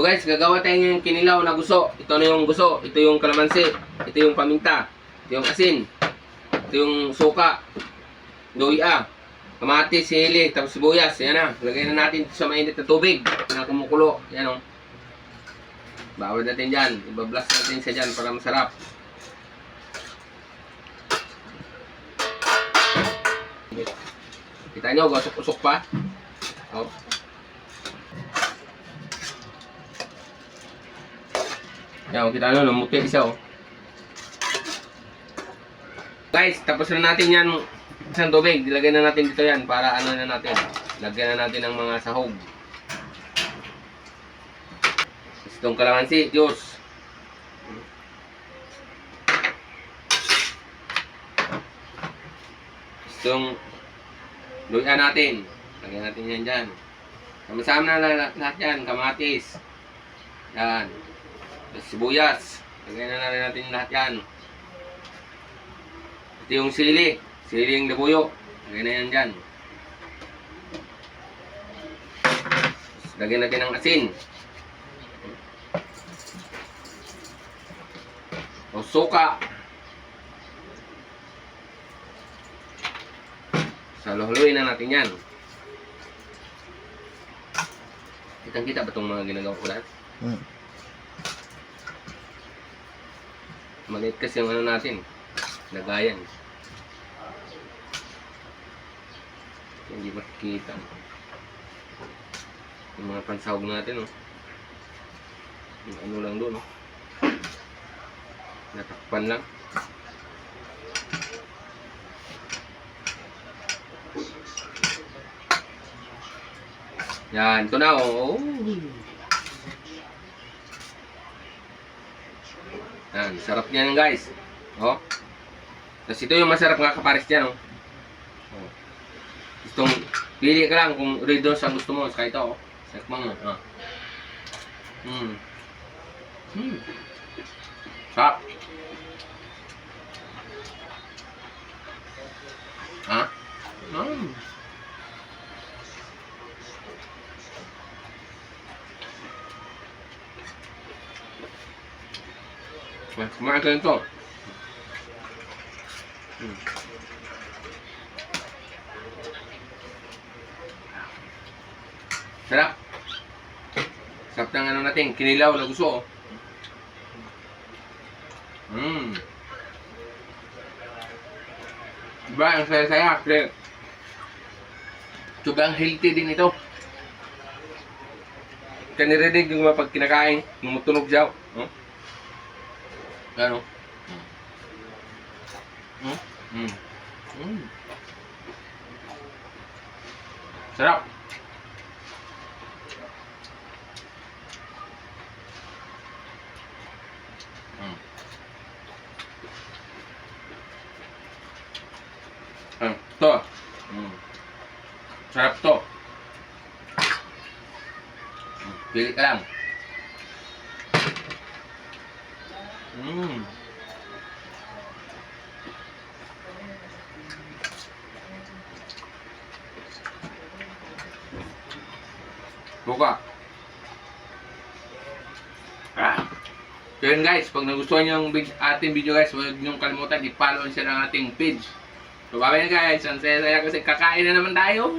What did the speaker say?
So guys, gagawa tayo ng kinilaw na guso. Ito na yung guso. Ito yung kalamansi. Ito yung paminta. Ito yung asin. Ito yung suka. Luya. Kamatis, sili, tapos sibuyas. Yan na. Lagay na natin sa mainit na tubig na kumukulo. Yan o. Bawal natin dyan. Ibablast natin siya dyan para masarap. Kita nyo, usok-usok pa. Oh. Yan, kita nyo, lumuti siya oh. Guys, tapos na natin yan isang tubig. Dilagay na natin dito yan para ano na natin. Lagyan na natin ng mga sahog. Itong kalamansi. Tapos Itong luya natin. Lagyan natin yan dyan. Sama-sama na la- lahat yan. Kamatis. Yan. Sibuyas. Lagyan na rin natin lahat yan. Ito yung sili. Sili yung labuyo. Lagyan na yan dyan. Lagyan natin ng asin. O suka. Saluhuluin na natin yan. Kitang kita ba itong mga ginagawa ko lahat? Hmm. Maliit kasi yung ano natin. Lagayan. Hindi makikita. Yung mga pansahog natin, oh. Yung ano lang doon, oh. Natakpan lang. Yan, ito na, oh. Yan, sarap niyan guys. Oh. Tapos ito yung masarap nga kapares niyan, oh. oh. Gustong, pili ka lang kung red doors ang gusto mo. Saka ito, oh. Sakmang mo, ah. Hmm. Hmm. Sarap. Ha? Hmm. Kumain ka nito. Hmm. Sarap. Sarap ng ano natin, kinilaw na gusto. oh. Mm. Diba, ang saya-saya. Kasi, sobrang healthy din ito. Kanirinig yung mga pag kinakain, numutunog siya. Oh. Ano? Mm. Mm. Mm. Sarap. Mm. Ah, to. Mm. Sarap to. Mm. Pili ka lang. Mm. Buka. Ah. So guys, pag nagustuhan nyo vid- ating video guys, huwag nyo kalimutan i-follow siya ng ating page. So bye na guys, ang saya-saya kasi kakain na naman tayo.